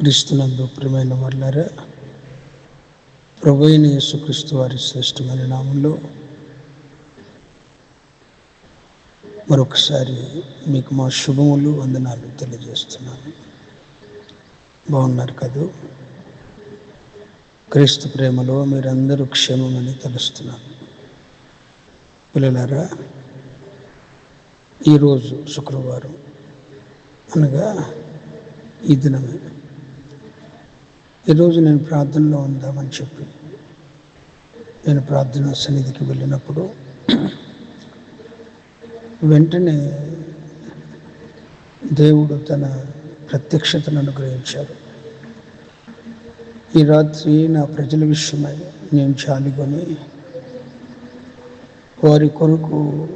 క్రీస్తునందు ప్రియమైన వాళ్ళారా అయిన యేసుక్రీస్తు వారి శ్రేష్టమైన నామంలో మరొకసారి మీకు మా శుభములు వందనాలు తెలియజేస్తున్నాను. బాగున్నారు కదూ? క్రీస్తు ప్రేమలో మీరందరూ క్షేమమని తెలుస్తున్నాను. పిల్లలారా ఈరోజు శుక్రవారం అనగా ఈ దినమే. ఈరోజు నేను ప్రార్థనలో ఉందామని చెప్పి నేను ప్రార్థన సన్నిధికి వెళ్ళినప్పుడు వెంటనే దేవుడు తన ప్రత్యక్షతను అనుగ్రహించాడు. ఈ రాత్రి నా ప్రజల విషయమై నేను చాలికొని వారి కొరకు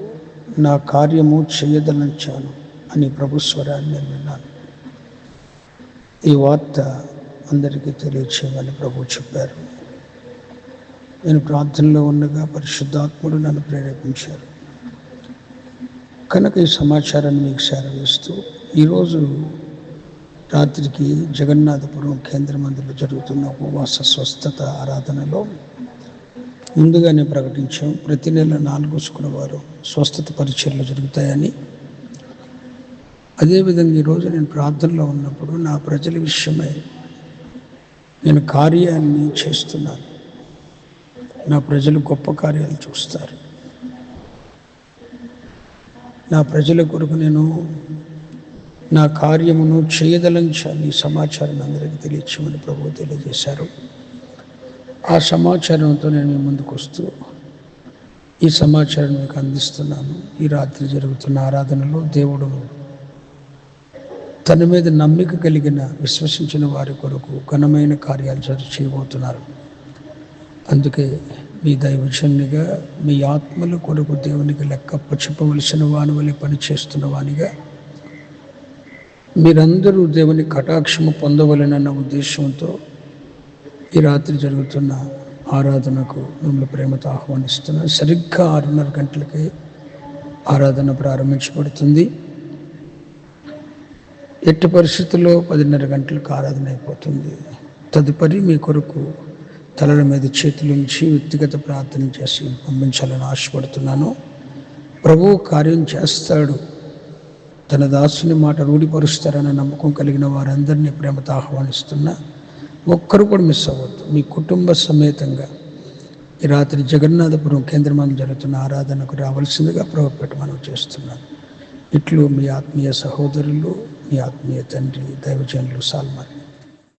నా కార్యము చేయదలంచాను అని ప్రభుస్వరాన్ని నేను విన్నాను. ఈ వార్త అందరికీ తెలియచేయమని ప్రభు చెప్పారు. నేను ప్రార్థనలో ఉండగా పరిశుద్ధాత్ముడు నన్ను ప్రేరేపించారు. కనుక ఈ సమాచారాన్ని మీకు సేరవేస్తూ ఈరోజు రాత్రికి జగన్నాథపురం కేంద్ర మందిలో జరుగుతున్న ఉపవాస స్వస్థత ఆరాధనలో ముందుగానే ప్రకటించాం. ప్రతి నెల నాలుగు శుక్రవారం స్వస్థత పరిచయలు జరుగుతాయని. అదేవిధంగా ఈరోజు నేను ప్రార్థనలో ఉన్నప్పుడు నా ప్రజల విషయమై నేను కార్యాన్ని చేస్తున్నాను. నా ప్రజలు గొప్ప కార్యాలు చూస్తారు. నా ప్రజల కొరకు నేను నా కార్యమును చేయదలంచాలి సమాచారం అందరికీ తెలియచేయమని ప్రభు తెలియజేశారు. ఆ సమాచారంతో నేను మీ ముందుకు వస్తూ ఈ సమాచారం మీకు అందిస్తున్నాను. ఈ రాత్రి జరుగుతున్న ఆరాధనలో దేవుడు తన మీద నమ్మిక కలిగిన విశ్వసించిన వారి కొరకు ఘనమైన కార్యాలు జరి చేయబోతున్నారు. అందుకే మీ దైవజన్నిగా మీ ఆత్మల కొరకు దేవునికి లెక్క పచ్చిపవలసిన వాని వలె పని చేస్తున్న వానిగా మీరందరూ దేవుని కటాక్షము పొందవలనన్న ఉద్దేశంతో ఈ రాత్రి జరుగుతున్న ఆరాధనకు మిమ్మల్ని ప్రేమతో ఆహ్వానిస్తున్నాను. సరిగ్గా ఆరున్నర గంటలకి ఆరాధన ప్రారంభించబడుతుంది. ఎట్టి పరిస్థితుల్లో పదిన్నర గంటలకు ఆరాధన అయిపోతుంది తదుపరి మీ కొరకు తలల మీద చేతులుంచి వ్యక్తిగత ప్రార్థన చేసి పంపించాలని ఆశపడుతున్నాను. ప్రభు కార్యం చేస్తాడు. తన దాసుని మాట రూఢిపరుస్తారన్న నమ్మకం కలిగిన వారందరినీ ప్రేమతో ఆహ్వానిస్తున్నా. ఒక్కరు కూడా మిస్ అవ్వద్దు. మీ కుటుంబ సమేతంగా ఈ రాత్రి జగన్నాథపురం కేంద్రమం జరుగుతున్న ఆరాధనకు రావాల్సిందిగా ప్రభుత్వం మనం చేస్తున్నాను. ఇట్లు మీ ఆత్మీయ సహోదరులు మీ ఆత్మీయ తండ్రి దైవజనులు సాల్మన్